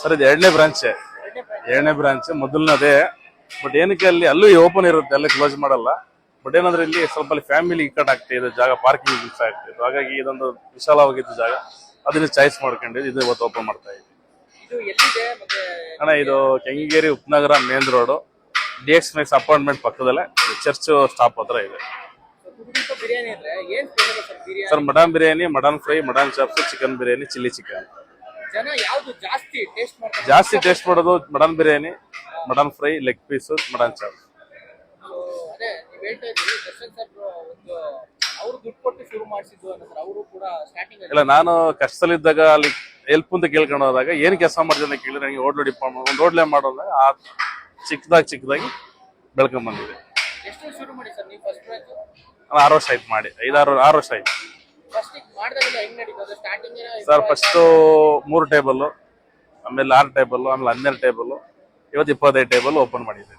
Sir ಇದು ಎರಡನೇ branch ಎರಡನೇ ಬ್ರಾಂಚ್ ಎರಡನೇ ಬ್ರಾಂಚ್ ಮೊದಲನೇ ಬಟ್ ಏನಕ್ಕೆ ಅಲ್ಲಿ ಅಲ್ಲೂ ಓಪನ್ ಇರುತ್ತೆ ಅಲ್ಲಿ ಕ್ಲೋಸ್ ಮಾಡಲ್ಲ. ಬಟ್ ಏನಂದ್ರೆ ಇಲ್ಲಿ ಸ್ವಲ್ಪ ಅಲ್ಲಿ ಫ್ಯಾಮಿಲಿ ಇಕ್ಕಟ್ ಆಗ್ತಾ ಇದೆ ಜಾಗ ಪಾರ್ಕಿಂಗ್ ಮಿಕ್ಸ್ ಆಗ್ತಿತ್ತು. ಹಾಗಾಗಿ ಇದೊಂದು ವಿಶಾಲವಾಗಿತ್ತು ಜಾಗ. ಅದನ್ನ ಚಾಯ್ಸ್ ಮಾಡ್ಕೊಂಡು ಇದು ಇವತ್ತು ಓಪನ್ ಮಾಡ್ತಾ ಇದ್ದೀವಿ. ಅಣ್ಣ ಇದು ಕೆಂಗೇರಿ ಉಪನಗರ main road. D X Max apartment ಪಕ್ಕದಲ್ಲೇ ಚರ್ಚ್ ಸ್ಟಾಪ್ ಹತ್ರ ಇದೆ. Sir mutton biryani mutton fry mutton chops chicken biryani chilli chicken ಜನ ಯಾವ್ದು ಜಾಸ್ತಿ ಟೇಸ್ಟ್ ಮಾಡ್ತಾರೆ? ಜಾಸ್ತಿ ಟೇಸ್ಟ್ ಮಾಡೋದು mutton biryani mutton fry leg piece mutton chop So, ಅದೇ ನೀವ್ ಹೇಳ್ತಾ ಇದ್ರಿ ದರ್ಶನ್ ಸರ್ ಒಂದು ಅವ್ರು ದುಡ್ಡು ಕೊಟ್ಟು ಶುರು ಮಾಡಿಸಿದ್ದು ಅನ್ನೋದು ಅವರು ಕೂಡ ಸ್ಟಾರ್ಟಿಂಗ್ ಇಲ್ಲ ನಾನು ಕಷ್ಟದಲ್ಲಿದ್ದಾಗ ಅಲ್ಲಿ ಹೆಲ್ಪ್ ಅಂತ ಕೇಳ್ಕೊಂಡು ಹೋದಾಗ ಏನ್ ಕೆಲಸ ಮಾಡಿದ್ರೆ ಅಂತ ಕೇಳಿದ್ರೆ ನನಗೆ ಹೋಟ್ಲು ಡಿಪಾರ್ಟ್ ಒಂದು ಹೋಟ್ಲೇ ಮಾಡೋದ ಆ ಚಿಕ್ಕದಾಗಿ ಚಿಕ್ಕದಾಗಿ ಬೆಳ್ಕೊಂಡ್ ಬಂದಿದೆ ಎಷ್ಟು ಶುರು ಮಾಡಿ ಸರ್ ನೀವು ಫಸ್ಟ್ ಬ್ರಾಂಚ್ ನಾನು ಆರು ವರ್ಷ ಆಯ್ತು ಮಾಡಿ ಐದಾರು ಆರು ವರ್ಷ ಆಯ್ತು. ಸರ್ ಫಸ್ಟ್ ಮೂರು ಟೇಬಲ್ ಆಮೇಲೆ ಆರು ಟೇಬಲ್ ಆಮೇಲೆ ಹನ್ನೆರಡು ಟೇಬಲ್ ಇವತ್ತು ಇಪ್ಪತ್ತೈದು ಟೇಬಲ್ ಓಪನ್ ಮಾಡಿದೆ